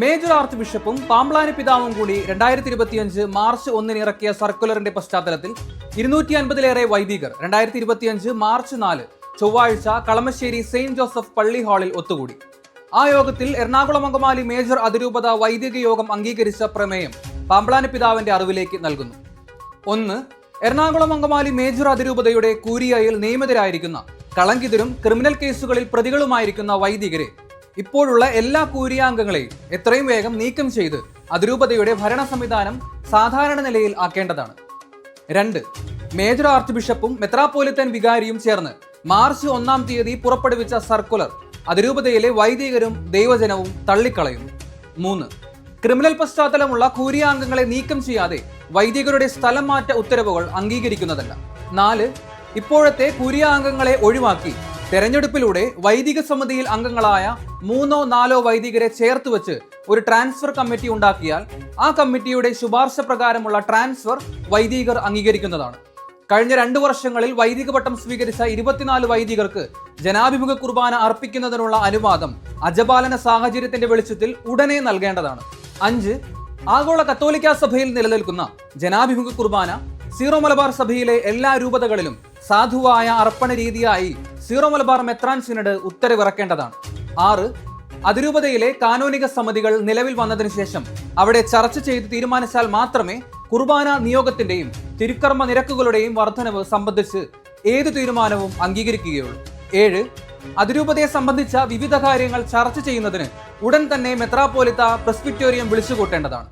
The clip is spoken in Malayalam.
മേജർ ആർച്ച് ബിഷപ്പും പാമ്പ്ലാനി പിതാവും കൂടി രണ്ടായിരത്തി ഇരുപത്തിയഞ്ച് മാർച്ച് ഒന്നിന് ഇറക്കിയ സർക്കുലറിന്റെ പശ്ചാത്തലത്തിൽ ഇരുന്നൂറ്റി അൻപതിലേറെ വൈദികർ രണ്ടായിരത്തി ഇരുപത്തിയഞ്ച് മാർച്ച് നാല് ചൊവ്വാഴ്ച കളമശ്ശേരി സെയിന്റ് ജോസഫ് പള്ളി ഹാളിൽ ഒത്തുകൂടി. ആ യോഗത്തിൽ എറണാകുളം അങ്കമാലി മേജർ അതിരൂപത വൈദിക യോഗം അംഗീകരിച്ച പ്രമേയം പാമ്പ്ലാനി പിതാവിന്റെ അറിവിലേക്ക് നൽകുന്നു. ഒന്ന് എറണാകുളം അങ്കമാലി മേജർ അതിരൂപതയുടെ കൂരിയയിൽ നിയമിതരായിരിക്കുന്ന കളങ്കിതരും ക്രിമിനൽ കേസുകളിൽ പ്രതികളുമായിരിക്കുന്ന വൈദികരെ ഇപ്പോഴുള്ള എല്ലാ കൂരിയാംഗങ്ങളെയും എത്രയും വേഗം നീക്കം ചെയ്ത് അതിരൂപതയുടെ ഭരണ സംവിധാനം സാധാരണ നിലയിൽ ആക്കേണ്ടതാണ്. രണ്ട് മേജർ ആർച്ച് ബിഷപ്പും മെത്രാപ്പോലിത്തൻ വികാരിയും ചേർന്ന് മാർച്ച് ഒന്നാം തീയതി പുറപ്പെടുവിച്ച സർക്കുലർ അതിരൂപതയിലെ വൈദികരും ദൈവജനവും തള്ളിക്കളയുന്നു. മൂന്ന് ക്രിമിനൽ പശ്ചാത്തലമുള്ള കൂരിയാംഗങ്ങളെ നീക്കം ചെയ്യാതെ വൈദികരുടെ സ്ഥലം മാറ്റ ഉത്തരവുകൾ അംഗീകരിക്കുന്നതല്ല. നാല് ഇപ്പോഴത്തെ കൂരിയാംഗങ്ങളെ ഒഴിവാക്കി തെരഞ്ഞെടുപ്പിലൂടെ വൈദിക സമിതിയിൽ അംഗങ്ങളായ മൂന്നോ നാലോ വൈദികരെ ചേർത്ത് വെച്ച് ഒരു ട്രാൻസ്ഫർ കമ്മിറ്റി ഉണ്ടാക്കിയാൽ ആ കമ്മിറ്റിയുടെ ശുപാർശ പ്രകാരമുള്ള ട്രാൻസ്ഫർ വൈദികർ അംഗീകരിക്കുന്നതാണ്. കഴിഞ്ഞ രണ്ടു വർഷങ്ങളിൽ വൈദിക പട്ടം സ്വീകരിച്ച ഇരുപത്തിനാല് വൈദികർക്ക് ജനാഭിമുഖ കുർബാന അർപ്പിക്കുന്നതിനുള്ള അനുവാദം അജപാലന സാഹചര്യത്തിന്റെ വെളിച്ചത്തിൽ ഉടനെ നൽകേണ്ടതാണ്. അഞ്ച് ആഗോള കത്തോലിക്ക സഭയിൽ നിലനിൽക്കുന്ന ജനാഭിമുഖ കുർബാന സീറോ മലബാർ സഭയിലെ എല്ലാ രൂപതകളിലും സാധുവായ അർപ്പണ രീതിയായി സീറോ മലബാർ മെത്രാൻ സിനഡ് ഉത്തരവിറക്കേണ്ടതാണ്. ആറ് അതിരൂപതയിലെ കാനോനിക സമിതികൾ നിലവിൽ വന്നതിന് ശേഷം അവിടെ ചർച്ച ചെയ്ത് തീരുമാനിച്ചാൽ മാത്രമേ കുർബാന നിയോഗത്തിന്റെയും തിരുക്കർമ്മ നിരക്കുകളുടെയും വർധനവ് സംബന്ധിച്ച് ഏത് തീരുമാനവും അംഗീകരിക്കുകയുള്ളൂ. ഏഴ് അതിരൂപതയെ സംബന്ധിച്ച വിവിധ കാര്യങ്ങൾ ചർച്ച ചെയ്യുന്നതിന് ഉടൻ തന്നെ മെത്രാപ്പോലിത്ത പ്രസ്ബിറ്റോറിയം വിളിച്ചുകൂട്ടേണ്ടതാണ്.